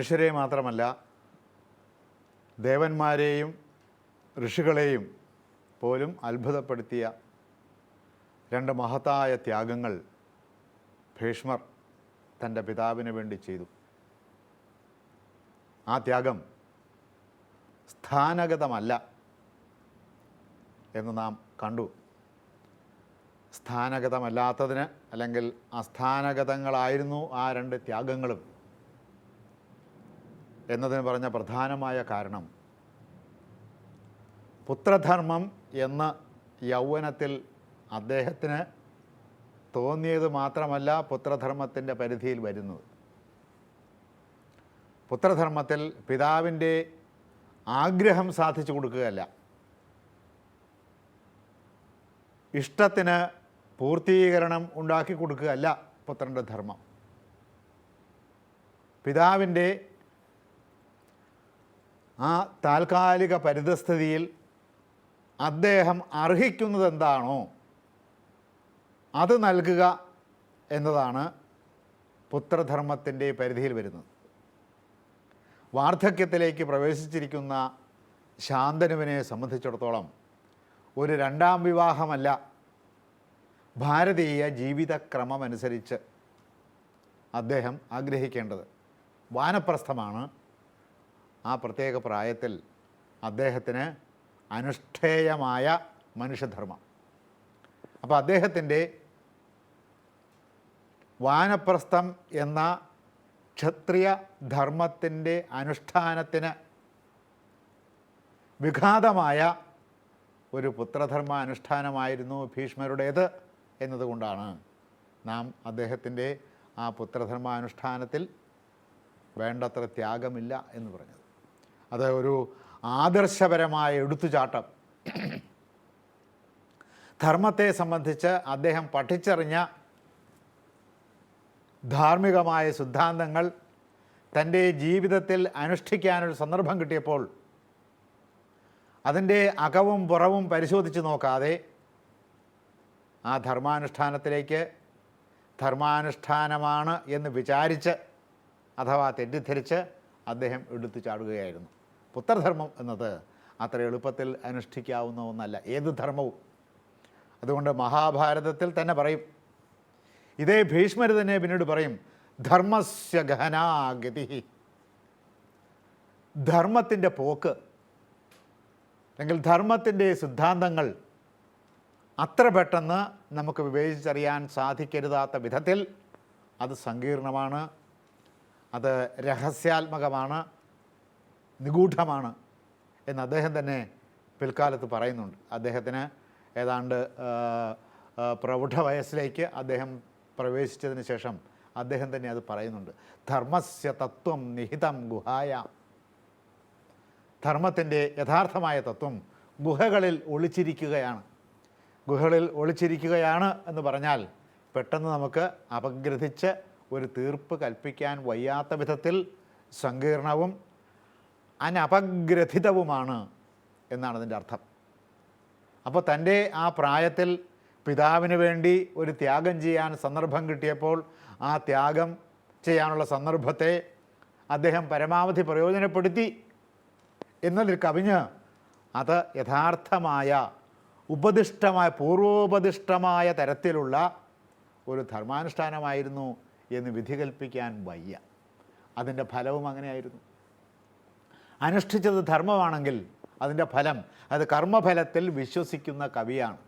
മനുഷ്യരെ മാത്രമല്ല ദേവന്മാരെയും ഋഷികളെയും പോലും അത്ഭുതപ്പെടുത്തിയ രണ്ട് മഹത്തായ ത്യാഗങ്ങൾ ഭീഷ്മർ തന്റെ പിതാവിന് വേണ്ടി ചെയ്തു. ആ ത്യാഗം സ്ഥാനഗതമല്ല എന്ന് നാം കണ്ടു. സ്ഥാനഗതമല്ലാത്തതിന് അല്ലെങ്കിൽ അസ്ഥാനഗതങ്ങളായിരുന്നു ആ രണ്ട് ത്യാഗങ്ങളും. എന്നതിന് പറഞ്ഞ പ്രധാനമായ കാരണം പുത്രധർമ്മം എന്ന യൗവനത്തിൽ അദ്ദേഹത്തിന് തോന്നിയത് മാത്രമല്ല പുത്രധർമ്മത്തിന്റെ പരിധിയിൽ വരുന്നത്. പുത്രധർമ്മത്തിൽ പിതാവിന്റെ ആഗ്രഹം സാധിച്ചു കൊടുക്കുകയല്ല. ഇഷ്ടത്തിന് പൂർത്തീകരണം ഉണ്ടാക്കി കൊടുക്കുകയല്ല പുത്രന്റെ ധർമ്മം. പിതാവിന്റെ ആ താൽക്കാലിക പരിതസ്ഥിതിയിൽ അദ്ദേഹം അർഹിക്കുന്നത് എന്താണോ അത് നൽകുക എന്നതാണ് പുത്രധർമ്മത്തിന്റെ പരിധിയിൽ വരുന്നത്. വാർദ്ധക്യത്തിലേക്ക് പ്രവേശിച്ചിരിക്കുന്ന ശാന്തനുവിനെ സംബന്ധിച്ചിടത്തോളം ഒരു രണ്ടാം വിവാഹമല്ല ഭാരതീയ ജീവിതക്രമമനുസരിച്ച് അദ്ദേഹം ആഗ്രഹിക്കേണ്ടത്. വാനപ്രസ്ഥമാണ്. ആ പ്രത്യേക പ്രായത്തിൽ അദ്ദേഹത്തിന് അനുഷ്ഠേയമായ മനുഷ്യധർമ്മം. അപ്പോൾ അദ്ദേഹത്തിന്റെ വാനപ്രസ്ഥം എന്ന ക്ഷത്രിയ ധർമ്മത്തിന്റെ അനുഷ്ഠാനത്തിന് വിഘാതമായ ഒരു പുത്രധർമ്മ അനുഷ്ഠാനമായിരുന്നു ഭീഷ്മരുടേത് എന്നതുകൊണ്ടാണ് നാം അദ്ദേഹത്തിന്റെ ആ പുത്രധർമ്മ അനുഷ്ഠാനത്തിൽ വേണ്ടത്ര ത്യാഗമില്ല എന്ന് പറഞ്ഞത്. അത് ഒരു ആദർശപരമായ എടുത്തുചാട്ടം. ധർമ്മത്തെ സംബന്ധിച്ച് അദ്ദേഹം പഠിച്ചറിഞ്ഞ ധാർമ്മികമായ സിദ്ധാന്തങ്ങൾ തന്റെ ജീവിതത്തിൽ അനുഷ്ഠിക്കാനൊരു സന്ദർഭം കിട്ടിയപ്പോൾ അതിന്റെ അകവും പുറവും പരിശോധിച്ച് നോക്കാതെ ആ ധർമാനുഷ്ഠാനത്തിലേക്ക് ധർമാനുഷ്ഠാനമാണ് എന്ന് വിചാരിച്ച് അഥവാ തെറ്റിദ്ധരിച്ച് അദ്ദേഹം എടുത്തു ചാടുകയായിരുന്നു പുത്രധർമ്മം എന്നത് അത്ര എളുപ്പത്തിൽ അനുഷ്ഠിക്കാവുന്ന ഒന്നല്ല. ഏത് ധർമ്മവും. അതുകൊണ്ട് മഹാഭാരതത്തിൽ തന്നെ പറയും. ഇതേ ഭീഷ്മർ തന്നെ പിന്നീട് പറയും ധർമ്മസ്യ ഗഹനാഗതി ധർമ്മത്തിന്റെ പോക്ക് അല്ലെങ്കിൽ ധർമ്മത്തിന്റെ സിദ്ധാന്തങ്ങൾ അത്ര പെട്ടെന്ന് നമുക്ക് വിവേചിച്ചറിയാൻ സാധിക്കരുതാത്ത വിധത്തിൽ അത് സങ്കീർണമാണ്. അത് രഹസ്യാത്മകമാണ്. നിഗൂഢമാണ് എന്ന് അദ്ദേഹം തന്നെ പിൽക്കാലത്ത് പറയുന്നുണ്ട്. അദ്ദേഹത്തിന് ഏതാണ്ട് പ്രൗഢ വയസ്സിലേക്ക് അദ്ദേഹം പ്രവേശിച്ചതിന് ശേഷം അദ്ദേഹം തന്നെ അത് പറയുന്നുണ്ട്. ധർമ്മസ്യ തത്വം നിഹിതം ഗുഹായ. ധർമ്മത്തിന്റെ യഥാർത്ഥമായ തത്വം ഗുഹകളിൽ ഒളിച്ചിരിക്കുകയാണ്. ഗുഹകളിൽ ഒളിച്ചിരിക്കുകയാണ് എന്ന് പറഞ്ഞാൽ പെട്ടെന്ന് നമുക്ക് അപഗ്രഥിച്ച് ഒരു തീർപ്പ് കൽപ്പിക്കാൻ വയ്യാത്ത വിധത്തിൽ സങ്കീർണവും അനപഗ്രഥിതവുമാണ് എന്നാണ് അതിന്റെ അർത്ഥം. അപ്പോൾ തന്റെ ആ പ്രായത്തിൽ പിതാവിന് വേണ്ടി ഒരു ത്യാഗം ചെയ്യാൻ സന്ദർഭം കിട്ടിയപ്പോൾ ആ ത്യാഗം ചെയ്യാനുള്ള സന്ദർഭത്തെ അദ്ദേഹം പരമാവധി പ്രയോജനപ്പെടുത്തി എന്നതിൽ കവിഞ്ഞ് അത് യഥാർത്ഥമായ ഉപദിഷ്ടമായ പൂർവോപദിഷ്ടമായ തരത്തിലുള്ള ഒരു ധർമാനുഷ്ഠാനമായിരുന്നു എന്ന് വിധി കൽപ്പിക്കാൻ വയ്യ. അതിന്റെ ഫലവും അങ്ങനെയായിരുന്നു. അനുഷ്ഠിച്ചത് ധർമ്മമാണെങ്കിൽ അതിന്റെ ഫലം അത് കർമ്മഫലത്തിൽ വിശ്വസിക്കുന്ന കവിയാണ്.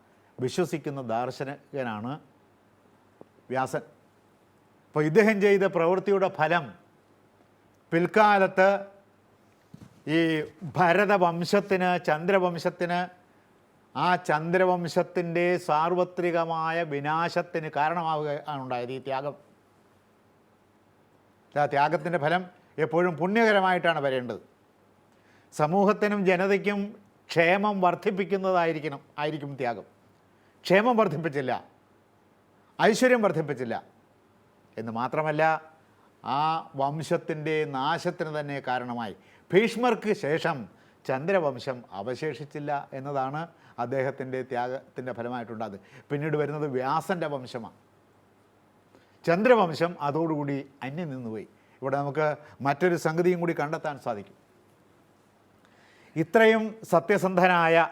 വിശ്വസിക്കുന്ന ദാർശനികനാണ് വ്യാസൻ. അപ്പോൾ ഇദ്ദേഹം ചെയ്ത പ്രവൃത്തിയുടെ ഫലം പിൽക്കാലത്ത് ഈ ഭരതവംശത്തിന് ചന്ദ്രവംശത്തിന് ആ ചന്ദ്രവംശത്തിന്റെ സാർവത്രികമായ വിനാശത്തിന് കാരണമാവുകയാണ് ഉണ്ടായത് ഈ ത്യാഗം. ത്യാഗത്തിന്റെ ഫലം എപ്പോഴും പുണ്യകരമായിട്ടാണ് വരേണ്ടത്. സമൂഹത്തിനും ജനതയ്ക്കും ക്ഷേമം വർദ്ധിപ്പിക്കുന്നതായിരിക്കണം ആയിരിക്കും ത്യാഗം. ക്ഷേമം വർദ്ധിപ്പിച്ചില്ല. ഐശ്വര്യം വർദ്ധിപ്പിച്ചില്ല. എന്ന് മാത്രമല്ല ആ വംശത്തിന്റെ നാശത്തിന് തന്നെ കാരണമായി. ഭീഷ്മർക്ക് ശേഷം ചന്ദ്രവംശം അവശേഷിച്ചില്ല എന്നതാണ് അദ്ദേഹത്തിന്റെ ത്യാഗത്തിന്റെ ഫലമായിട്ടുണ്ടായത് പിന്നീട് വരുന്നത് വ്യാസന്റെ വംശമാണ്. ചന്ദ്രവംശം അതോടുകൂടി അന്യം നിന്നുപോയി. ഇവിടെ നമുക്ക് മറ്റൊരു സംഗതിയും കൂടി കണ്ടെത്താൻ സാധിക്കും. ഇത്രയും സത്യസന്ധനായ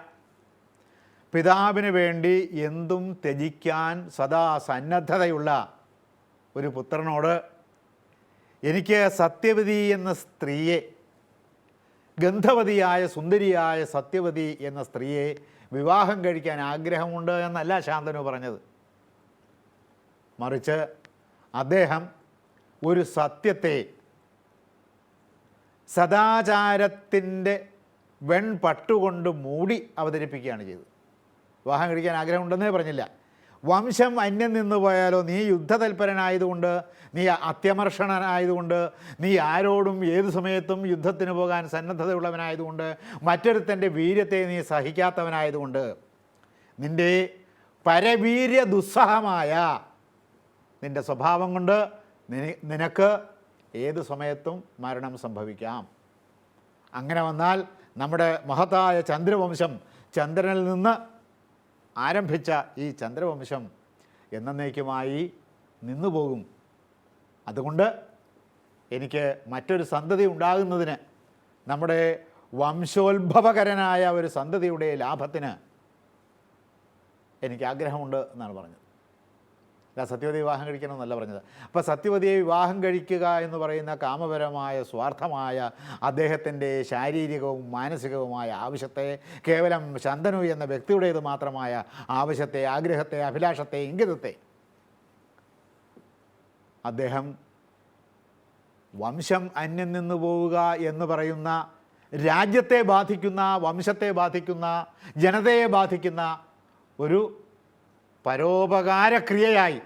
പിതാവിന് വേണ്ടി എന്തും ത്യജിക്കാൻ സദാ സന്നദ്ധതയുള്ള ഒരു പുത്രനോട് എനിക്ക് സത്യവതി എന്ന സ്ത്രീയെ ഗന്ധവതിയായ സുന്ദരിയായ സത്യവതി എന്ന സ്ത്രീയെ വിവാഹം കഴിക്കാൻ ആഗ്രഹമുണ്ട് എന്നല്ല ശാന്തനു പറഞ്ഞത്. മറിച്ച് അദ്ദേഹം ഒരു സത്യത്തെ സദാചാരത്തിന്റെ വെൺപട്ടുകൊണ്ട് മൂടി അവതരിപ്പിക്കുകയാണ് ചെയ്തത്. വിവാഹം കഴിക്കാൻ ആഗ്രഹമുണ്ടെന്നേ പറഞ്ഞില്ല. വംശം അന്യം നിന്ന് പോയാലോ നീ യുദ്ധതൽപരനായതുകൊണ്ട് നീ അത്യമർഷണനായതുകൊണ്ട് നീ ആരോടും ഏത് സമയത്തും യുദ്ധത്തിന് പോകാൻ സന്നദ്ധതയുള്ളവനായതുകൊണ്ട് മറ്റൊരുത്തന്റെ വീര്യത്തെ നീ സഹിക്കാത്തവനായതുകൊണ്ട് നിന്റെ പരവീര്യ ദുസ്സഹമായ നിന്റെ സ്വഭാവം കൊണ്ട് നിന- നിനക്ക് ഏത് സമയത്തും മരണം സംഭവിക്കാം. അങ്ങനെ വന്നാൽ നമ്മുടെ മഹത്തായ ചന്ദ്രവംശം ചന്ദ്രനിൽ നിന്ന് ആരംഭിച്ച ഈ ചന്ദ്രവംശം എന്നേക്കുമായി നിന്നുപോകും. അതുകൊണ്ട് എനിക്ക് മറ്റൊരു സന്തതി ഉണ്ടാകുന്നതിന് നമ്മുടെ വംശോത്ഭവകരനായ ഒരു സന്തതിയുടെ ലാഭത്തിന് എനിക്ക് ആഗ്രഹമുണ്ട് എന്നാണ് പറഞ്ഞത്. അല്ല സത്യവതി വിവാഹം കഴിക്കണമെന്നല്ല പറഞ്ഞത്. അപ്പോൾ സത്യവതിയെ വിവാഹം കഴിക്കുക എന്ന് പറയുന്ന കാമപരമായ സ്വാർത്ഥമായ അദ്ദേഹത്തിന്റെ ശാരീരികവും മാനസികവുമായ ആവശ്യത്തെ കേവലം ശന്തനു എന്ന വ്യക്തിയുടേത് മാത്രമായ ആവശ്യത്തെ ആഗ്രഹത്തെ അഭിലാഷത്തെ ഇംഗിതത്തെ അദ്ദേഹം വംശം അന്യം നിന്ന് പോവുക എന്ന് പറയുന്ന രാജ്യത്തെ ബാധിക്കുന്ന വംശത്തെ ബാധിക്കുന്ന ജനതയെ ബാധിക്കുന്ന ഒരു പരോപകാരക്രിയയായി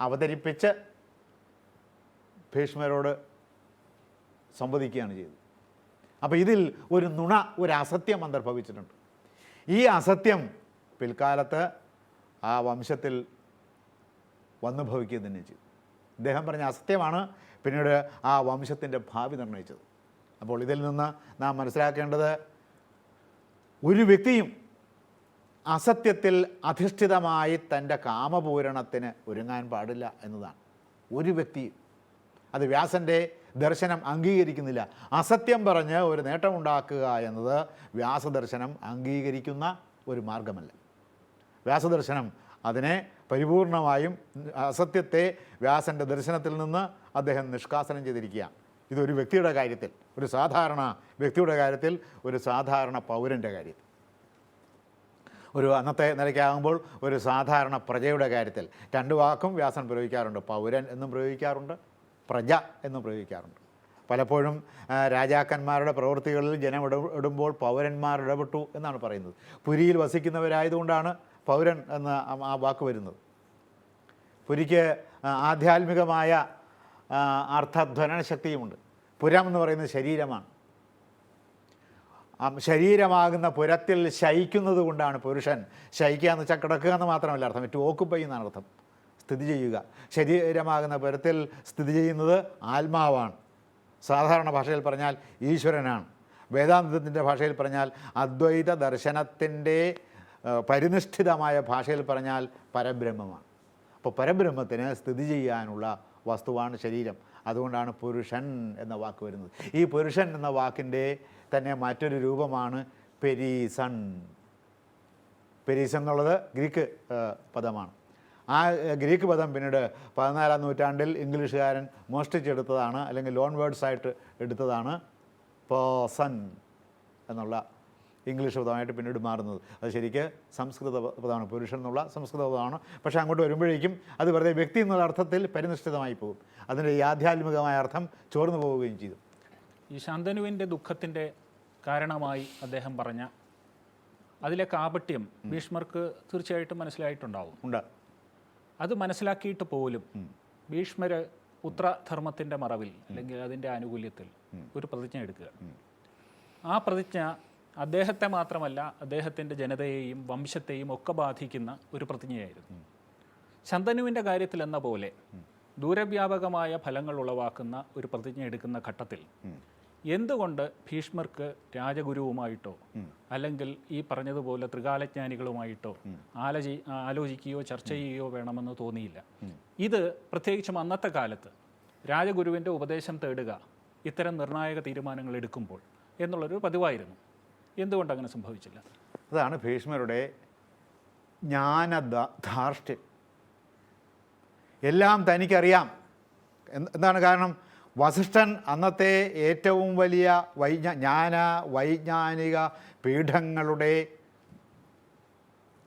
അവതരിപ്പിച്ച് ഭീഷ്മരോട് സംവദിക്കുകയാണ് ചെയ്തത്. അപ്പോൾ ഇതിൽ ഒരു നുണ ഒരു അസത്യം അന്തർഭവിച്ചിട്ടുണ്ട് ഈ അസത്യം പിൽക്കാലത്ത് ആ വംശത്തിൽ വന്നു ഭവിക്കുക തന്നെ ചെയ്തു. അദ്ദേഹം പറഞ്ഞ അസത്യമാണ് പിന്നീട് ആ വംശത്തിന്റെ ഭാവി നിർണയിച്ചത് അപ്പോൾ ഇതിൽ നിന്ന് നാം മനസ്സിലാക്കേണ്ടത് ഒരു വ്യക്തിയും അസത്യത്തിൽ അധിഷ്ഠിതമായി തന്റെ കാമപൂരണത്തിന് ഒരുങ്ങാൻ പാടില്ല എന്നതാണ്. ഒരു വ്യക്തി അത് വ്യാസന്റെ ദർശനം അംഗീകരിക്കുന്നില്ല. അസത്യം പറഞ്ഞ് ഒരു നേട്ടമുണ്ടാക്കുക എന്നത് വ്യാസദർശനം അംഗീകരിക്കുന്ന ഒരു മാർഗമല്ല വ്യാസദർശനം അതിനെ പരിപൂർണമായും അസത്യത്തെ വ്യാസന്റെ ദർശനത്തിൽ നിന്ന് അദ്ദേഹം നിഷ്കാസനം ചെയ്തിരിക്കുകയാണ്. ഇതൊരു വ്യക്തിയുടെ കാര്യത്തിൽ ഒരു സാധാരണ വ്യക്തിയുടെ കാര്യത്തിൽ ഒരു സാധാരണ പൗരന്റെ കാര്യത്തിൽ. ഒരു അന്നത്തെ നിലയ്ക്കാകുമ്പോൾ ഒരു സാധാരണ പ്രജയുടെ കാര്യത്തിൽ രണ്ട് വാക്കും വ്യാസൻ പ്രയോഗിക്കാറുണ്ട്. പൗരൻ എന്നും പ്രയോഗിക്കാറുണ്ട്. പ്രജ എന്നും പ്രയോഗിക്കാറുണ്ട്. പലപ്പോഴും രാജാക്കന്മാരുടെ പ്രവൃത്തികളിൽ ജനം ഇടപെടുമ്പോൾ പൗരന്മാർ ഇടപെട്ടു എന്നാണ് പറയുന്നത്. പുരിയിൽ വസിക്കുന്നവരായതുകൊണ്ടാണ് പൗരൻ എന്ന ആ- വാക്ക് വരുന്നത്. പുരിക്ക് ആധ്യാത്മികമായ അർത്ഥധ്വനന ശക്തിയുമുണ്ട് പുരം എന്ന് പറയുന്നത് ശരീരമാണ്. ശരീരമാകുന്ന പുരത്തിൽ ശയിക്കുന്നത് കൊണ്ടാണ് പുരുഷൻ ശയിക്കുക എന്ന് വെച്ചാൽ കിടക്കുക എന്ന് മാത്രമല്ല അർത്ഥം. ടു ഓക്കുപ്പൈ എന്നാണ് അർത്ഥം. സ്ഥിതി ചെയ്യുക. ശരീരമാകുന്ന പുരത്തിൽ സ്ഥിതി ചെയ്യുന്നത് ആത്മാവാണ്. സാധാരണ ഭാഷയിൽ പറഞ്ഞാൽ ഈശ്വരനാണ്. വേദാന്തത്തിന്റെ ഭാഷയിൽ പറഞ്ഞാൽ അദ്വൈത ദർശനത്തിന്റെ പരിനിഷ്ഠിതമായ ഭാഷയിൽ പറഞ്ഞാൽ പരബ്രഹ്മമാണ്. അപ്പോൾ പരബ്രഹ്മത്തിന് സ്ഥിതി ചെയ്യാനുള്ള വസ്തുവാണ് ശരീരം. അതുകൊണ്ടാണ് പുരുഷൻ എന്ന വാക്ക് വരുന്നത്. ഈ പുരുഷൻ എന്ന വാക്കിന്റെ തന്നെ മറ്റൊരു രൂപമാണ് പെരീസൺ. പെരീസൺ എന്നുള്ളത് ഗ്രീക്ക് പദമാണ്. ആ ഗ്രീക്ക് പദം പിന്നീട് പതിനാലാം നൂറ്റാണ്ടിൽ ഇംഗ്ലീഷുകാരൻ മോഷ്ടിച്ചെടുത്തതാണ് അല്ലെങ്കിൽ ലോൺ വേർഡ്സ് ആയിട്ട് എടുത്തതാണ് പേഴ്സൺ എന്നുള്ള ഇംഗ്ലീഷ് പദമായിട്ട് പിന്നീട് മാറുന്നത്. അത് ശരിക്ക് സംസ്കൃത പദമാണ് പുരുഷൻ എന്നുള്ള സംസ്കൃത പദമാണ്. പക്ഷേ അങ്ങോട്ട് വരുമ്പോഴേക്കും അത് വെറുതെ വ്യക്തി എന്നുള്ള അർത്ഥത്തിൽ പരിനിഷ്ഠിതമായി പോകും. അതിന്റെ ഈ ആധ്യാത്മികമായ അർത്ഥം ചോർന്നു പോവുകയും ചെയ്തു. ഈ ശാന്തനുവിന്റെ ദുഃഖത്തിന്റെ കാരണമായി അദ്ദേഹം പറഞ്ഞ അതിലെ കാപട്യം ഭീഷ്മർക്ക് തീർച്ചയായിട്ടും മനസ്സിലായിട്ടുണ്ടാവും. ഉണ്ട്. അത് മനസ്സിലാക്കിയിട്ട് പോലും ഭീഷ്മര് പുത്രധർമ്മത്തിന്റെ മറവിൽ അല്ലെങ്കിൽ അതിന്റെ ആനുകൂല്യത്തിൽ ഒരു പ്രതിജ്ഞ എടുക്കുക. ആ പ്രതിജ്ഞ അദ്ദേഹത്തെ മാത്രമല്ല അദ്ദേഹത്തിന്റെ ജനതയെയും വംശത്തെയും ഒക്കെ ബാധിക്കുന്ന ഒരു പ്രതിജ്ഞയായിരുന്നു. ശന്തനുവിന്റെ കാര്യത്തിൽ എന്ന പോലെ ദൂരവ്യാപകമായ ഫലങ്ങൾ ഉളവാക്കുന്ന ഒരു പ്രതിജ്ഞ എടുക്കുന്ന ഘട്ടത്തിൽ എന്തുകൊണ്ട് ഭീഷ്മർക്ക് രാജഗുരുവുമായിട്ടോ അല്ലെങ്കിൽ ഈ പറഞ്ഞതുപോലെ ത്രികാലജ്ഞാനികളുമായിട്ടോ ആലോചി ആലോചിക്കുകയോ ചർച്ച ചെയ്യുകയോ വേണമെന്ന് തോന്നിയില്ല. ഇത് പ്രത്യേകിച്ചും അന്നത്തെ കാലത്ത് രാജഗുരുവിന്റെ ഉപദേശം തേടുക ഇത്തരം നിർണായക തീരുമാനങ്ങൾ എടുക്കുമ്പോൾ എന്നുള്ളൊരു പതിവായിരുന്നു. എന്തുകൊണ്ട് അങ്ങനെ സംഭവിച്ചില്ല? അതാണ് ഭീഷ്മരുടെ ജ്ഞാന ധാർഷ്ട്യം എല്ലാം തനിക്കറിയാം. എന്ത് എന്താണ് കാരണം? വസിഷ്ഠൻ അന്നത്തെ ഏറ്റവും വലിയ വൈജ്ഞ ജ്ഞാന വൈജ്ഞാനിക പീഠങ്ങളുടെ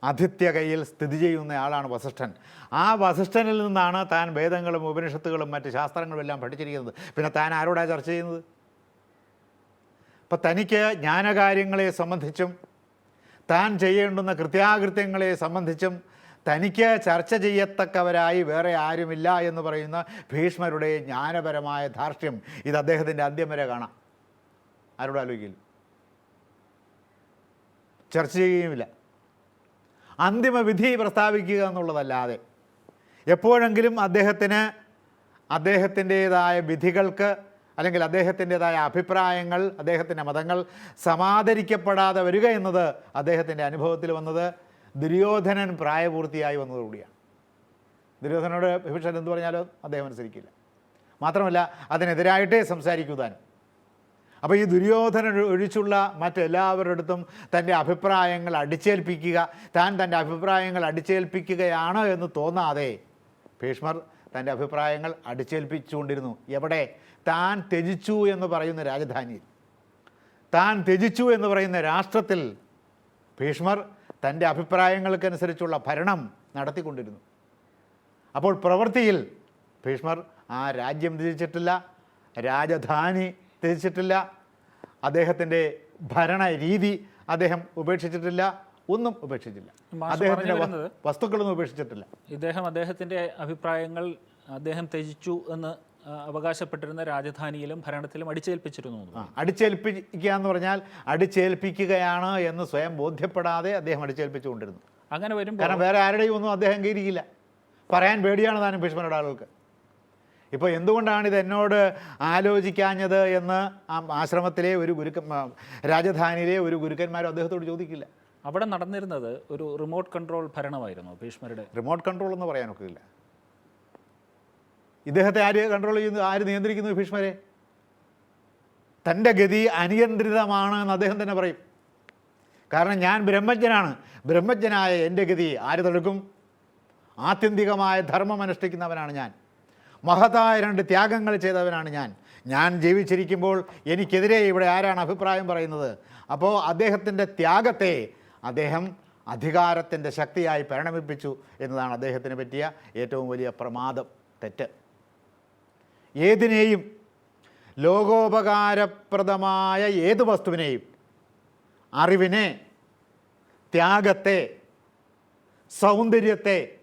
ആതിഥ്യ കയ്യിൽ സ്ഥിതി ചെയ്യുന്ന ആളാണ് വസിഷ്ഠൻ. ആ വസിഷ്ഠനിൽ നിന്നാണ് താൻ വേദങ്ങളും ഉപനിഷത്തുകളും മറ്റ് ശാസ്ത്രങ്ങളും എല്ലാം പഠിച്ചിരിക്കുന്നത്. പിന്നെ താൻ ആരോടാണ് ചർച്ച ചെയ്യുന്നത്? അപ്പം തനിക്ക് ജ്ഞാനകാര്യങ്ങളെ സംബന്ധിച്ചും താൻ ചെയ്യേണ്ടുന്ന കൃത്യാകൃത്യങ്ങളെ സംബന്ധിച്ചും തനിക്ക് ചർച്ച ചെയ്യത്തക്കവരായി വേറെ ആരുമില്ല എന്ന് പറയുന്ന ഭീഷ്മരുടെ ജ്ഞാനപരമായ ധാർഷ്ട്യം ഇത് അദ്ദേഹത്തിന്റെ അന്ത്യം വരെ കാണാം. ആരോട് ആലോചിക്കില്ല. ചർച്ച ചെയ്യുകയുമില്ല. അന്തിമ വിധി പ്രസ്താവിക്കുക എന്നുള്ളതല്ലാതെ എപ്പോഴെങ്കിലും അദ്ദേഹത്തിന് അദ്ദേഹത്തിന്റേതായ വിധികൾക്ക് അല്ലെങ്കിൽ അദ്ദേഹത്തിന്റെതായ അഭിപ്രായങ്ങൾ അദ്ദേഹത്തിന്റെ മതങ്ങൾ സമാദരിക്കപ്പെടാതെ വരിക എന്നത് അദ്ദേഹത്തിന്റെ അനുഭവത്തിൽ വന്നത് ദുര്യോധനൻ പ്രായപൂർത്തിയായി വന്നതുകൂടിയാണ് ദുര്യോധനോട് വിഭിഷൻ എന്ത് പറഞ്ഞാലും അദ്ദേഹം അനുസരിക്കില്ല. മാത്രമല്ല അതിനെതിരായിട്ടേ സംസാരിക്കൂ താനും അപ്പോൾ ഈ ദുര്യോധനൻ ഒഴിച്ചുള്ള മറ്റെല്ലാവരുടെ അടുത്തും തന്റെ അഭിപ്രായങ്ങൾ അടിച്ചേൽപ്പിക്കുക താൻ തന്റെ അഭിപ്രായങ്ങൾ അടിച്ചേൽപ്പിക്കുകയാണ് എന്ന് തോന്നാതെ ഭീഷ്മർ തന്റെ അഭിപ്രായങ്ങൾ അടിച്ചേൽപ്പിച്ചുകൊണ്ടിരുന്നു. എവിടെ? താൻ ത്യജിച്ചു എന്ന് പറയുന്ന രാജധാനിയിൽ. താൻ ത്യജിച്ചു എന്ന് പറയുന്ന രാഷ്ട്രത്തിൽ ഭീഷ്മർ തന്റെ അഭിപ്രായങ്ങൾക്കനുസരിച്ചുള്ള ഭരണം നടത്തിക്കൊണ്ടിരുന്നു. അപ്പോൾ പ്രവൃത്തിയിൽ ഭീഷ്മർ ആ രാജ്യം തിരിച്ചിട്ടില്ല രാജധാനി തിരിച്ചിട്ടില്ല അദ്ദേഹത്തിന്റെ ഭരണ രീതി അദ്ദേഹം ഉപേക്ഷിച്ചിട്ടില്ല ഒന്നും ഉപേക്ഷിച്ചില്ല. അദ്ദേഹത്തിന്റെ വസ്തുക്കളൊന്നും ഉപേക്ഷിച്ചിട്ടില്ല. ഇദ്ദേഹം അദ്ദേഹത്തിന്റെ അഭിപ്രായങ്ങൾ അദ്ദേഹം ത്യജിച്ചു എന്ന് അവകാശപ്പെട്ടിരുന്ന രാജധാനിയിലും ഭരണത്തിലും അടിച്ചേൽപ്പിച്ചിരുന്നു അടിച്ചേൽപ്പിക്കുക എന്ന് പറഞ്ഞാൽ അടിച്ചേൽപ്പിക്കുകയാണ് എന്ന് സ്വയം ബോധ്യപ്പെടാതെ അദ്ദേഹം അടിച്ചേൽപ്പിച്ചുകൊണ്ടിരുന്നു. അങ്ങനെ വരും കാരണം വേറെ ആരുടെയും ഒന്നും അദ്ദേഹം അംഗീകരിക്കില്ല പറയാൻ പേടിയാണ് താനും ഭീഷ്മരുടെ ആളുകൾക്ക്. ഇപ്പോൾ എന്തുകൊണ്ടാണ് ഇത് എന്നോട് ആലോചിക്കാഞ്ഞത് എന്ന് ആശ്രമത്തിലെ ഒരു ഗുരുക്കൻ രാജധാനിയിലെ ഒരു ഗുരുക്കന്മാരും അദ്ദേഹത്തോട് ചോദിക്കില്ല. അവിടെ നടന്നിരുന്നത് ഒരു റിമോട്ട് കൺട്രോൾ ഭരണമായിരുന്നു ഭീഷ്മരുടെ. റിമോട്ട് കൺട്രോൾ എന്ന് പറയാനൊക്കില്ല. ഇദ്ദേഹത്തെ ആര് കൺട്രോൾ ചെയ്യുന്നു ആര് നിയന്ത്രിക്കുന്നു ഭീഷ്മരെ? തന്റെ ഗതി അനിയന്ത്രിതമാണ് എന്ന് അദ്ദേഹം തന്നെ പറയും. കാരണം ഞാൻ ബ്രഹ്മജ്ഞനാണ്. ബ്രഹ്മജ്ഞനായ എന്റെ ഗതി ആര് തടുക്കും? ആത്യന്തികമായ ധർമ്മം അനുഷ്ഠിക്കുന്നവനാണ് ഞാൻ. മഹത്തായ രണ്ട് ത്യാഗങ്ങൾ ചെയ്തവനാണ് ഞാൻ. ഞാൻ ജീവിച്ചിരിക്കുമ്പോൾ എനിക്കെതിരെ ഇവിടെ ആരാണ് അഭിപ്രായം പറയുന്നത്? അപ്പോൾ അദ്ദേഹത്തിന്റെ ത്യാഗത്തെ അദ്ദേഹം അധികാരത്തിന്റെ ശക്തിയായി പരിണമിപ്പിച്ചു എന്നതാണ് അദ്ദേഹത്തിന് പറ്റിയ ഏറ്റവും വലിയ പ്രമാദം തെറ്റ്. ഏതിനെയും? ലോകോപകാരപ്രദമായ ഏത് വസ്തുവിനെയും? അറിവിനെ ത്യാഗത്തെ സൗന്ദര്യത്തെ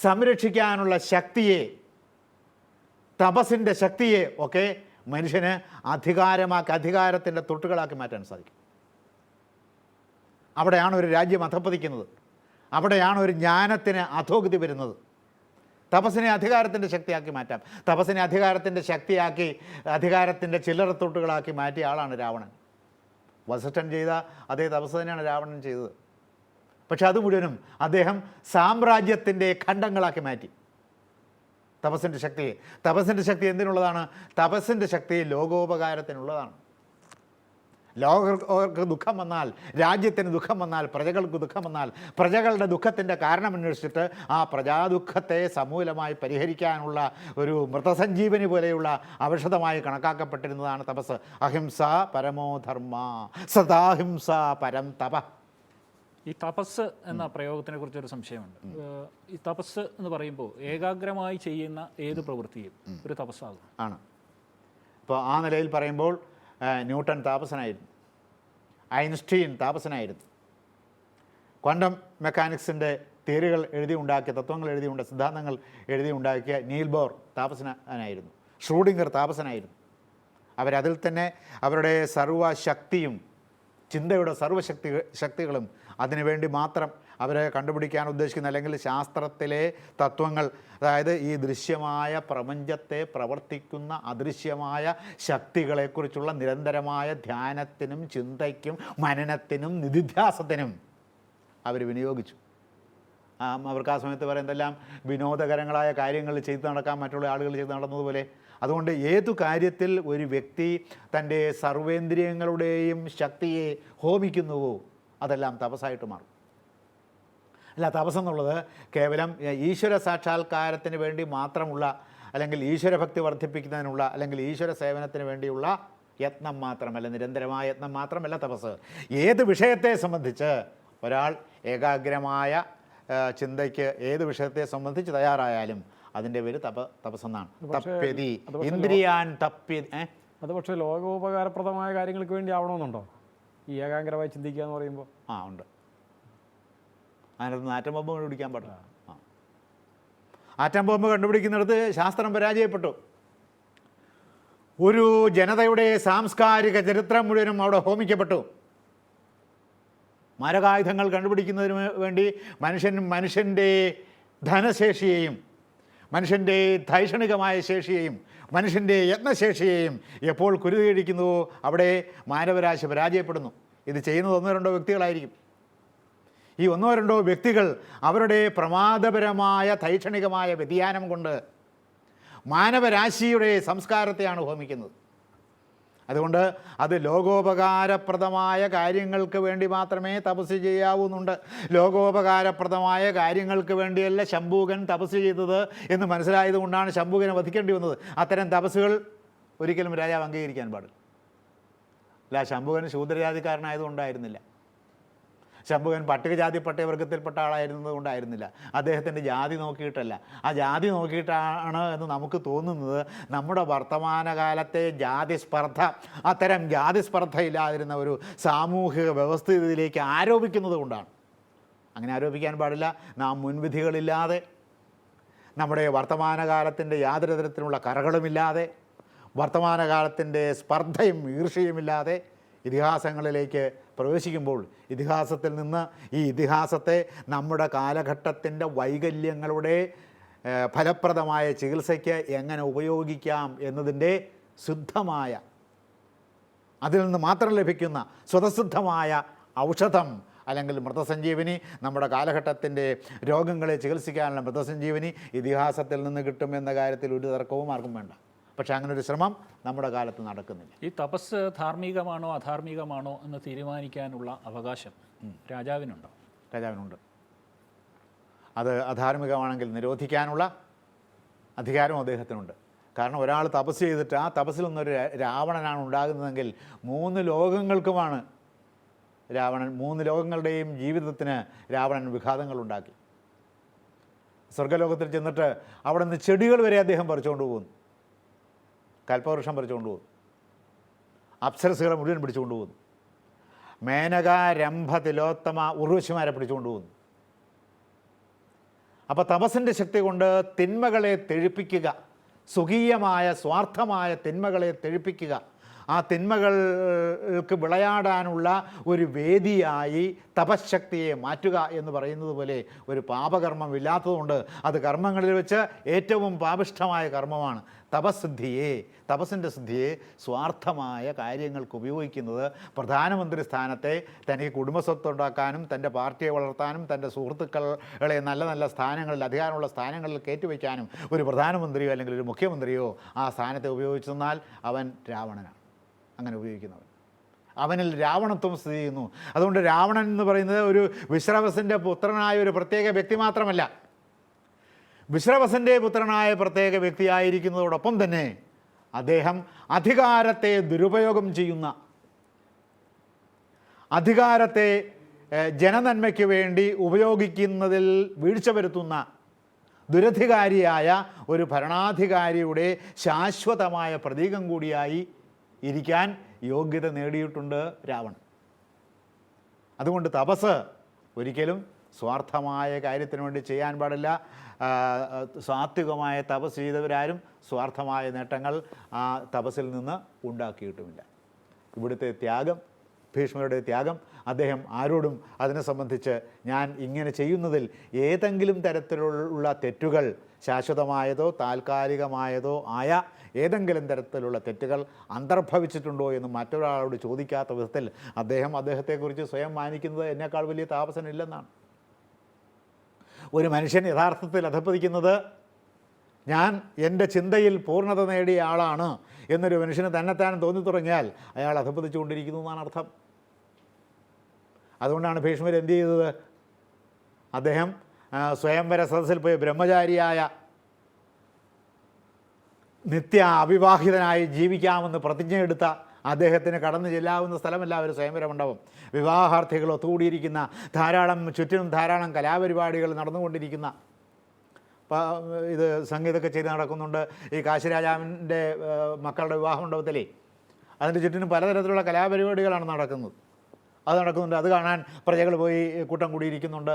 സംരക്ഷിക്കാനുള്ള ശക്തിയെ തപസ്സിന്റെ ശക്തിയെ ഒക്കെ മനുഷ്യന് അധികാരമാക്കി അധികാരത്തിന്റെ തൊട്ടുകളാക്കി മാറ്റാൻ സാധിക്കും. അവിടെയാണ് ഒരു രാജ്യം അധപ്പതിക്കുന്നത് അവിടെയാണ് ഒരു ജ്ഞാനത്തിന് അധോഗതി വരുന്നത്. തപസ്സിനെ അധികാരത്തിന്റെ ശക്തിയാക്കി മാറ്റാം. തപസ്സിനെ അധികാരത്തിന്റെ ശക്തിയാക്കി അധികാരത്തിന്റെ ചില്ലറത്തൊട്ടുകളാക്കി മാറ്റിയ ആളാണ് രാവണൻ. വസിഷ്ഠൻ ചെയ്ത അതേ തപസ് തന്നെയാണ് രാവണൻ ചെയ്തത്. പക്ഷെ അത് മുഴുവനും അദ്ദേഹം സാമ്രാജ്യത്തിന്റെ ഖണ്ഡങ്ങളാക്കി മാറ്റി. തപസ്സിന്റെ ശക്തിയെ തപസ്സിന്റെ ശക്തി എന്തിനുള്ളതാണ്? തപസ്സിന്റെ ശക്തി ലോകോപകാരത്തിനുള്ളതാണ്. ലോകർക്ക് ദുഃഖം വന്നാൽ രാജ്യത്തിന് ദുഃഖം വന്നാൽ പ്രജകൾക്ക് ദുഃഖം വന്നാൽ പ്രജകളുടെ ദുഃഖത്തിന്റെ കാരണം അന്വേഷിച്ചിട്ട് ആ പ്രജാദുഃഖത്തെ സമൂലമായി പരിഹരിക്കാനുള്ള ഒരു മൃതസഞ്ജീവനി പോലെയുള്ള ഔഷധമായി കണക്കാക്കപ്പെട്ടിരുന്നതാണ് തപസ്. അഹിംസ പരമോധർമ്മ സദാഹിംസ പരം തപ. ഈ തപസ് എന്ന പ്രയോഗത്തിനെ കുറിച്ചൊരു സംശയമുണ്ട്. ഈ തപസ് എന്ന് പറയുമ്പോൾ ഏകാഗ്രമായി ചെയ്യുന്ന ഏത് പ്രവൃത്തിയും ഒരു തപസ്സാകും. ആണ്. അപ്പോൾ ആ നിലയിൽ പറയുമ്പോൾ ന്യൂട്ടൺ താപസനായിരുന്നു. ഐൻസ്റ്റീൻ താപസനായിരുന്നു. ക്വാണ്ടം മെക്കാനിക്സിന്റെ തിയറികൾ എഴുതി ഉണ്ടാക്കിയ തത്വങ്ങൾ എഴുതി ഉണ്ട സിദ്ധാന്തങ്ങൾ എഴുതി ഉണ്ടാക്കിയ നീൽബോർ താപസനായിരുന്നു. ഷ്രൂഡിംഗർ താപസനായിരുന്നു. അവരതിൽ തന്നെ അവരുടെ സർവശക്തിയും ചിന്തയുടെ സർവശക്തി ശക്തികളും അതിനുവേണ്ടി മാത്രം അവരെ കണ്ടുപിടിക്കാൻ ഉദ്ദേശിക്കുന്ന അല്ലെങ്കിൽ ശാസ്ത്രത്തിലെ തത്വങ്ങൾ അതായത് ഈ ദൃശ്യമായ പ്രപഞ്ചത്തെ പ്രവർത്തിക്കുന്ന അദൃശ്യമായ ശക്തികളെക്കുറിച്ചുള്ള നിരന്തരമായ ധ്യാനത്തിനും ചിന്തയ്ക്കും മനനത്തിനും നിധിധ്യാസത്തിനും അവർ വിനിയോഗിച്ചു. അവർക്ക് ആ സമയത്ത് വരെ എന്തെല്ലാം വിനോദകരങ്ങളായ കാര്യങ്ങൾ ചെയ്തു നടക്കാൻ മറ്റുള്ള ആളുകൾ ചെയ്തു നടന്നതുപോലെ അതുകൊണ്ട് ഏതു കാര്യത്തിൽ ഒരു വ്യക്തി തന്റെ സർവേന്ദ്രിയങ്ങളുടെയും ശക്തിയെ ഹോമിക്കുന്നുവോ അതെല്ലാം തപസ്സായിട്ട് മാറും. അല്ല തപസ് എന്നുള്ളത് കേവലം ഈശ്വര സാക്ഷാത്കാരത്തിന് വേണ്ടി മാത്രമുള്ള അല്ലെങ്കിൽ ഈശ്വരഭക്തി വർദ്ധിപ്പിക്കുന്നതിനുള്ള അല്ലെങ്കിൽ ഈശ്വര സേവനത്തിന് വേണ്ടിയുള്ള യത്നം മാത്രമല്ല നിരന്തരമായ യത്നം മാത്രമല്ല തപസ് ഏത് വിഷയത്തെ സംബന്ധിച്ച് ഒരാൾ ഏകാഗ്രമായ ചിന്തയ്ക്ക് ഏത് വിഷയത്തെ സംബന്ധിച്ച് തയ്യാറായാലും അതിന്റെ പേര് തപ തപസ്സെന്നാണ്. തപ്യതി ഇന്ദ്രിയാൻ തപ്യ അത് പക്ഷേ ലോകോപകാരപ്രദമായ കാര്യങ്ങൾക്ക് വേണ്ടി ആവണമെന്നുണ്ടോ? ഈ ഏകാഗ്രമായി ചിന്തിക്കുക എന്ന് പറയുമ്പോൾ. ആ ഉണ്ട്. അതിനകത്ത് ആറ്റം ബോംബ് കണ്ടുപിടിക്കാൻ പാടില്ല. ആ. ആറ്റം ബോംബ് കണ്ടുപിടിക്കുന്നിടത്ത് ശാസ്ത്രം പരാജയപ്പെട്ടു. ഒരു ജനതയുടെ സാംസ്കാരിക ചരിത്രം മുഴുവനും അവിടെ ഹോമിക്കപ്പെട്ടു. മാരകായുധങ്ങൾ കണ്ടുപിടിക്കുന്നതിന് വേണ്ടി മനുഷ്യൻ മനുഷ്യന്റെ ധനശേഷിയെയും മനുഷ്യന്റെ ധൈഷണികമായ ശേഷിയെയും മനുഷ്യന്റെ യത്നശേഷിയെയും എപ്പോൾ കുരുതിയിടിക്കുന്നുവോ അവിടെ മാനവരാശി പരാജയപ്പെടുന്നു. ഇത് ചെയ്യുന്നത് ഒന്നോ രണ്ടോ വ്യക്തികളായിരിക്കും. ഈ ഒന്നോ രണ്ടോ വ്യക്തികൾ അവരുടെ പ്രമാദപരമായ തൈക്ഷണികമായ വ്യതിയാനം കൊണ്ട് മാനവരാശിയുടെ സംസ്കാരത്തെയാണ് ഹോമിക്കുന്നത്. അതുകൊണ്ട് അത് ലോകോപകാരപ്രദമായ കാര്യങ്ങൾക്ക് വേണ്ടി മാത്രമേ തപസ് ചെയ്യാവുന്നുണ്ട്. ലോകോപകാരപ്രദമായ കാര്യങ്ങൾക്ക് വേണ്ടിയല്ല ശംഭൂകൻ തപസ് ചെയ്തത് എന്ന് മനസ്സിലായതുകൊണ്ടാണ് ശംഭൂകനെ വധിക്കേണ്ടി വന്നത്. അത്തരം തപസ്സുകൾ ഒരിക്കലും രാജാവ് അംഗീകരിക്കാൻ പാടില്ല. അല്ല ശംഭുകൻ ശൂദ്രജാതിക്കാരനായതുകൊണ്ടായിരുന്നില്ല. ശംഭുകൻ പട്ടികജാതി പട്ടികവർഗത്തിൽപ്പെട്ട ആളായിരുന്നത് കൊണ്ടായിരുന്നില്ല. അദ്ദേഹത്തിന്റെ ജാതി നോക്കിയിട്ടല്ല. ആ ജാതി നോക്കിയിട്ടാണ് എന്ന് നമുക്ക് തോന്നുന്നത് നമ്മുടെ വർത്തമാനകാലത്തെ ജാതി സ്പർദ്ധ അത്തരം ജാതി സ്പർദ്ധ ഇല്ലാതിരുന്ന ഒരു സാമൂഹിക വ്യവസ്ഥിതിയിലേക്ക് ആരോപിക്കുന്നത് കൊണ്ടാണ്. അങ്ങനെ ആരോപിക്കാൻ പാടില്ല. നാം മുൻവിധികളില്ലാതെ നമ്മുടെ വർത്തമാനകാലത്തിന്റെ യാതൊരു തരത്തിലുള്ള കറകളുമില്ലാതെ വർത്തമാനകാലത്തിന്റെ സ്പർദ്ധയും ഈർഷ്യയുമില്ലാതെ ഇതിഹാസങ്ങളിലേക്ക് പ്രവേശിക്കുമ്പോൾ ഇതിഹാസത്തിൽ നിന്ന് ഈ ഇതിഹാസത്തെ നമ്മുടെ കാലഘട്ടത്തിന്റെ വൈകല്യങ്ങളുടെ ഫലപ്രദമായ ചികിത്സയ്ക്ക് എങ്ങനെ ഉപയോഗിക്കാം എന്നതിന്റെ ശുദ്ധമായ അതിൽ നിന്ന് മാത്രം ലഭിക്കുന്ന സ്വതസിദ്ധമായ ഔഷധം അല്ലെങ്കിൽ മൃതസഞ്ജീവനി നമ്മുടെ കാലഘട്ടത്തിന്റെ രോഗങ്ങളെ ചികിത്സിക്കാനുള്ള മൃതസഞ്ജീവനി ഇതിഹാസത്തിൽ നിന്ന് കിട്ടുമെന്ന കാര്യത്തിൽ ഒരു തർക്കവും ആർക്കും വേണ്ട. പക്ഷേ അങ്ങനെ ഒരു ശ്രമം നമ്മുടെ കാലത്ത് നടക്കുന്നില്ല. ഈ തപസ് ധാർമ്മികമാണോ അധാർമികമാണോ എന്ന് തീരുമാനിക്കാനുള്ള അവകാശം രാജാവിനുണ്ടോ? രാജാവിനുണ്ട്. അത് അധാർമികമാണെങ്കിൽ നിരോധിക്കാനുള്ള അധികാരം അദ്ദേഹത്തിനുണ്ട്. കാരണം ഒരാൾ തപസ് ചെയ്തിട്ട് ആ തപസ്സിൽ നിന്നൊരു രാവണനാണ് ഉണ്ടാകുന്നതെങ്കിൽ മൂന്ന് ലോകങ്ങൾക്കുമാണ് രാവണൻ മൂന്ന് ലോകങ്ങളുടെയും ജീവിതത്തിന് രാവണൻ വിഘാതങ്ങൾ ഉണ്ടാക്കി. സ്വർഗലോകത്തിൽ ചെന്നിട്ട് അവിടെ നിന്ന് ചെടികൾ വരെ അദ്ദേഹം പറിച്ചുകൊണ്ട് പോകുന്നു. കൽപ്പവൃക്ഷം പറിച്ചുകൊണ്ട് പോകുന്നു അപ്സരസുകളെ മുഴുവൻ പിടിച്ചുകൊണ്ട് പോകുന്നു മേനക രംഭ തിലോത്തമ ഉർവശിമാരെ പിടിച്ചുകൊണ്ട് പോകുന്നു അപ്പോൾ തപസ്സിന്റെ ശക്തി കൊണ്ട് തിന്മകളെ തെഴിപ്പിക്കുക സുഖീയമായ സ്വാർത്ഥമായ തിന്മകളെ തെഴിപ്പിക്കുക ആ തിന്മകൾക്ക് വിളയാടാനുള്ള ഒരു വേദിയായി തപശക്തിയെ മാറ്റുക എന്ന് പറയുന്നത് പോലെ ഒരു പാപകർമ്മം ഇല്ലാത്തതുകൊണ്ട് അത് കർമ്മങ്ങളിൽ വെച്ച് ഏറ്റവും പാപിഷ്ഠമായ കർമ്മമാണ്. തപസ്സിദ്ധിയെ തപസ്സിന്റെ സിദ്ധിയെ സ്വാർത്ഥമായ കാര്യങ്ങൾക്ക് ഉപയോഗിക്കുന്നത് പ്രധാനമന്ത്രി സ്ഥാനത്തെ തനിക്ക് കുടുംബസ്വത്ത് ഉണ്ടാക്കാനും തന്റെ പാർട്ടിയെ വളർത്താനും തന്റെ സുഹൃത്തുക്കളെ നല്ല നല്ല സ്ഥാനങ്ങളിൽ അധികാരമുള്ള സ്ഥാനങ്ങളിൽ കയറ്റിവെക്കാനും ഒരു പ്രധാനമന്ത്രിയോ അല്ലെങ്കിൽ ഒരു മുഖ്യമന്ത്രിയോ ആ സ്ഥാനത്തെ ഉപയോഗിച്ചെന്നാൽ അവൻ രാവണനാണ്. അങ്ങനെ ഉപയോഗിക്കുന്നവൻ. അവനിൽ രാവണത്വം സ്ഥിതി ചെയ്യുന്നു. അതുകൊണ്ട് രാവണൻ എന്ന് പറയുന്നത് ഒരു വിശ്രവസിന്റെ പുത്രനായ ഒരു പ്രത്യേക വ്യക്തി മാത്രമല്ല. വിശ്രവസന്റെ പുത്രനായ പ്രത്യേക വ്യക്തിയായിരിക്കുന്നതോടൊപ്പം തന്നെ അദ്ദേഹം അധികാരത്തെ ദുരുപയോഗം ചെയ്യുന്ന അധികാരത്തെ ജനനന്മയ്ക്ക് വേണ്ടി ഉപയോഗിക്കുന്നതിൽ വീഴ്ച വരുത്തുന്ന ദുരധികാരിയായ ഒരു ഭരണാധികാരിയുടെ ശാശ്വതമായ പ്രതീകം കൂടിയായി ഇരിക്കാൻ യോഗ്യത നേടിയിട്ടുണ്ട് രാവണൻ. അതുകൊണ്ട് തപസ് ഒരിക്കലും സ്വാർത്ഥമായ കാര്യത്തിന് വേണ്ടി ചെയ്യാൻ പാടില്ല. സാത്വികമായ തപസ് ചെയ്തവരാരും സ്വാർത്ഥമായ നേട്ടങ്ങൾ ആ തപസ്സിൽ നിന്ന് ഉണ്ടാക്കിയിട്ടുമില്ല. ഇവിടുത്തെ ത്യാഗം ഭീഷ്മരുടെ ത്യാഗം അദ്ദേഹം ആരോടും അതിനെ സംബന്ധിച്ച് ഞാൻ ഇങ്ങനെ ചെയ്യുന്നതിൽ ഏതെങ്കിലും തരത്തിലുള്ള തെറ്റുകൾ ശാശ്വതമായതോ താൽക്കാലികമായതോ ആയ ഏതെങ്കിലും തരത്തിലുള്ള തെറ്റുകൾ അന്തർഭവിച്ചിട്ടുണ്ടോ എന്ന് മറ്റൊരാളോട് ചോദിക്കാത്ത വിധത്തിൽ അദ്ദേഹം അദ്ദേഹത്തെക്കുറിച്ച് സ്വയം മാനിക്കുന്നത് എന്നേക്കാൾ വലിയ താപസനില്ലെന്നാണ് ഒരു മനുഷ്യൻ യഥാർത്ഥത്തിൽ അധപ്പതിക്കുന്നത് ഞാൻ എന്റെ ചിന്തയിൽ പൂർണത നേടിയ ആളാണ് എന്നൊരു മനുഷ്യന് തന്നെത്താൻ തോന്നി തുടങ്ങിയാൽ അയാൾ അധപ്പതിച്ചുകൊണ്ടിരിക്കുന്നു എന്നാണ് അർത്ഥം. അതുകൊണ്ടാണ് ഭീഷ്മർ എന്ത് ചെയ്തത്? അദ്ദേഹം സ്വയംവര സദസ്സിൽ പോയി ബ്രഹ്മചാരിയായ നിത്യ അവിവാഹിതനായി ജീവിക്കാമെന്ന് പ്രതിജ്ഞയെടുത്ത അദ്ദേഹത്തിന് കടന്നു ചെല്ലാവുന്ന സ്ഥലമല്ല ഒരു സ്വയംവര മണ്ഡപം വിവാഹാർത്ഥികൾ ധാരാളം ചുറ്റിനും ധാരാളം കലാപരിപാടികൾ നടന്നുകൊണ്ടിരിക്കുന്ന ഇത് സംഗീതമൊക്കെ ചെയ്ത് നടക്കുന്നുണ്ട്. ഈ കാശിരാജാവിന്റെ മക്കളുടെ വിവാഹ മണ്ഡപത്തിലേ അതിന്റെ ചുറ്റിനും പലതരത്തിലുള്ള കലാപരിപാടികളാണ് നടക്കുന്നത്. അത് നടക്കുന്നുണ്ട്. അത് കാണാൻ പ്രജകൾ പോയി കൂട്ടം കൂടിയിരിക്കുന്നുണ്ട്.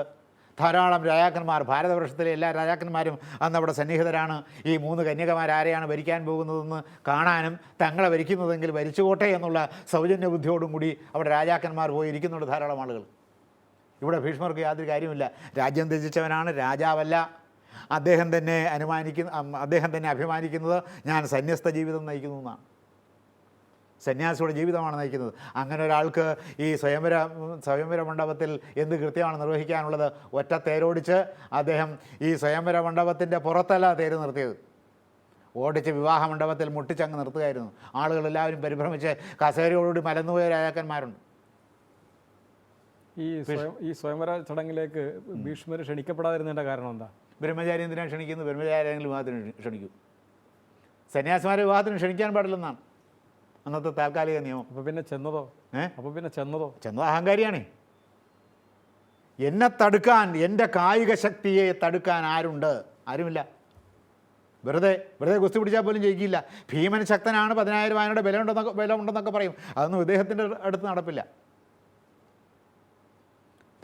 ധാരാളം രാജാക്കന്മാർ ഭാരതവർഷത്തിലെ എല്ലാ രാജാക്കന്മാരും അന്ന് അവിടെ സന്നിഹിതരാണ്. ഈ മൂന്ന് കന്യകമാരാരെയാണ് ഭരിക്കാൻ പോകുന്നതെന്ന് കാണാനും തങ്ങളെ ഭരിക്കുന്നതെങ്കിൽ ഭരിച്ചുകോട്ടെ എന്നുള്ള സൗജന്യ ബുദ്ധിയോടും കൂടി അവിടെ രാജാക്കന്മാർ പോയി ഇരിക്കുന്നുണ്ട് ധാരാളം ആളുകൾ. ഇവിടെ ഭീഷ്മർക്ക് യാതൊരു കാര്യമില്ല രാജ്യം ത്യജിച്ചവനാണ് രാജാവല്ല. അദ്ദേഹം തന്നെ അനുമാനിക്കുന്ന അദ്ദേഹം തന്നെ അഭിമാനിക്കുന്നത് ഞാൻ സന്യസ്ത ജീവിതം നയിക്കുന്നു എന്നാണ്. സന്യാസിയുടെ ജീവിതമാണ് നയിക്കുന്നത്. അങ്ങനെ ഒരാൾക്ക് ഈ സ്വയംവര സ്വയംവര മണ്ഡപത്തിൽ എന്ത് കൃത്യമാണ് നിർവഹിക്കാനുള്ളത്? ഒറ്റ തേരോടിച്ച് അദ്ദേഹം ഈ സ്വയംവര മണ്ഡപത്തിന്റെ പുറത്തല്ല തേര് നിർത്തിയത്. ഓടിച്ച് വിവാഹ മണ്ഡപത്തിൽ മുട്ടിച്ചങ്ങ് നിർത്തുകയായിരുന്നു. ആളുകളെല്ലാവരും പരിഭ്രമിച്ച് കസേരയോടുകൂടി മലന്നുപോയ രാജാക്കന്മാരുണ്ട്. ഈ ഈ സ്വയംവര ചടങ്ങിലേക്ക് ഭീഷ്മർ ക്ഷണിക്കപ്പെടാതിരുന്നതിന്റെ കാരണം എന്താ? ബ്രഹ്മചാരി എന്തിനാണ് ക്ഷണിക്കുന്നത്? ബ്രഹ്മചാരിയെങ്കിലും വിവാഹത്തിന് ക്ഷണിക്കും. സന്യാസിമാരെ വിവാഹത്തിന് ക്ഷണിക്കാൻ പാടില്ലെന്നാണ്. അന്നത്തെ താൽക്കാലിക നിയമം. അപ്പോൾ പിന്നെ ചെന്നതോ? ഏ? അപ്പോൾ പിന്നെ ചെന്നതോ? ചെന്നത് അഹങ്കാരിയാണേ. എന്നെ തടുക്കാൻ എന്റെ കായിക ശക്തിയെ തടുക്കാൻ ആരുണ്ട്? ആരുമില്ല. വെറുതെ വെറുതെ കുസ്തി പിടിച്ചാൽ പോലും ജയിക്കില്ല. ഭീമൻ ശക്തനാണ് പതിനായിരം ആനയുടെ ബലമുണ്ടെന്നൊക്കെ ബലമുണ്ടെന്നൊക്കെ പറയും. അതൊന്നും ഇദ്ദേഹത്തിന്റെ അടുത്ത് നടപ്പില്ല.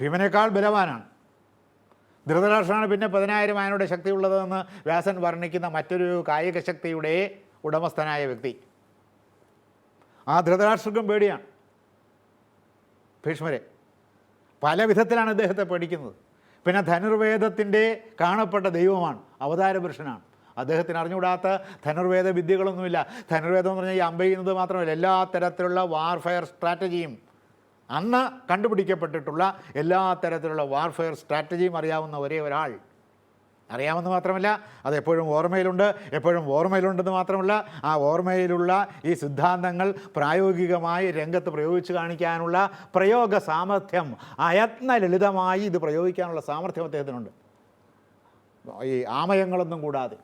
ഭീമനേക്കാൾ ബലവാനാണ്. ധൃതരാഷ്ട്രമാണ് പിന്നെ പതിനായിരം ആനയുടെ ശക്തിയുള്ളതെന്ന് വ്യാസൻ വർണിക്കുന്ന മറ്റൊരു കായിക ശക്തിയുടെ ഉടമസ്ഥനായ വ്യക്തി. ആ ധൃതരാഷ്ട്രക്കും പേടിയാണ്. ഭീഷ്മരെ. പല വിധത്തിലാണ് അദ്ദേഹത്തെ പഠിക്കുന്നത് പിന്നെ ധനുർവേദത്തിന്റെ കാണപ്പെട്ട ദൈവമാണ് അവതാരപുരുഷനാണ്. അദ്ദേഹത്തിന് അറിഞ്ഞുകൂടാത്ത ധനുർവേദ വിദ്യകളൊന്നുമില്ല. ധനുർവേദം എന്ന് പറഞ്ഞാൽ ഈ അമ്പെയ്യുന്നത് മാത്രമല്ല എല്ലാ തരത്തിലുള്ള വാർഫെയർ സ്ട്രാറ്റജിയും അന്ന് കണ്ടുപിടിക്കപ്പെട്ടിട്ടുള്ള എല്ലാ തരത്തിലുള്ള വാർഫെയർ സ്ട്രാറ്റജിയും അറിയാവുന്ന ഒരേ ഒരാൾ അറിയാമെന്ന് മാത്രമല്ല അത് എപ്പോഴും ഓർമ്മയിലുണ്ട് എപ്പോഴും ഓർമ്മയിലുണ്ടെന്ന് മാത്രമല്ല ആ ഓർമ്മയിലുള്ള ഈ സിദ്ധാന്തങ്ങൾ പ്രായോഗികമായി രംഗത്ത് പ്രയോഗിച്ച് കാണിക്കാനുള്ള പ്രയോഗ സാമർഥ്യം അയത്ന ലളിതമായി ഇത് പ്രയോഗിക്കാനുള്ള സാമർഥ്യം അദ്ദേഹത്തിനുണ്ട്. ഈ ആമയങ്ങളൊന്നും കൂടാതെ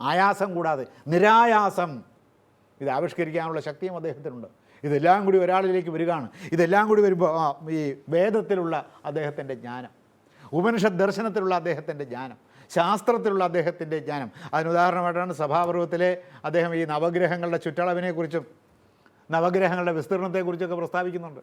ആയാസം കൂടാതെ നിരായാസം ഇത് ആവിഷ്കരിക്കാനുള്ള ശക്തിയും അദ്ദേഹത്തിനുണ്ട്. ഇതെല്ലാം കൂടി ഒരാളിലേക്ക് വരികയാണ്. ഇതെല്ലാം കൂടി വരുമ്പോൾ ഈ വേദത്തിലുള്ള അദ്ദേഹത്തിന്റെ ജ്ഞാനം ഉപനിഷത്ത് ദർശനത്തിലുള്ള അദ്ദേഹത്തിന്റെ ജ്ഞാനം ശാസ്ത്രത്തിലുള്ള അദ്ദേഹത്തിന്റെ ജ്ഞാനം. അതിനുദാഹരണമായിട്ടാണ് സഭാപർവത്തിലെ അദ്ദേഹം ഈ നവഗ്രഹങ്ങളുടെ ചുറ്റളവിനെക്കുറിച്ചും നവഗ്രഹങ്ങളുടെ വിസ്തീർണത്തെക്കുറിച്ചൊക്കെ പ്രസ്താവിക്കുന്നുണ്ട്.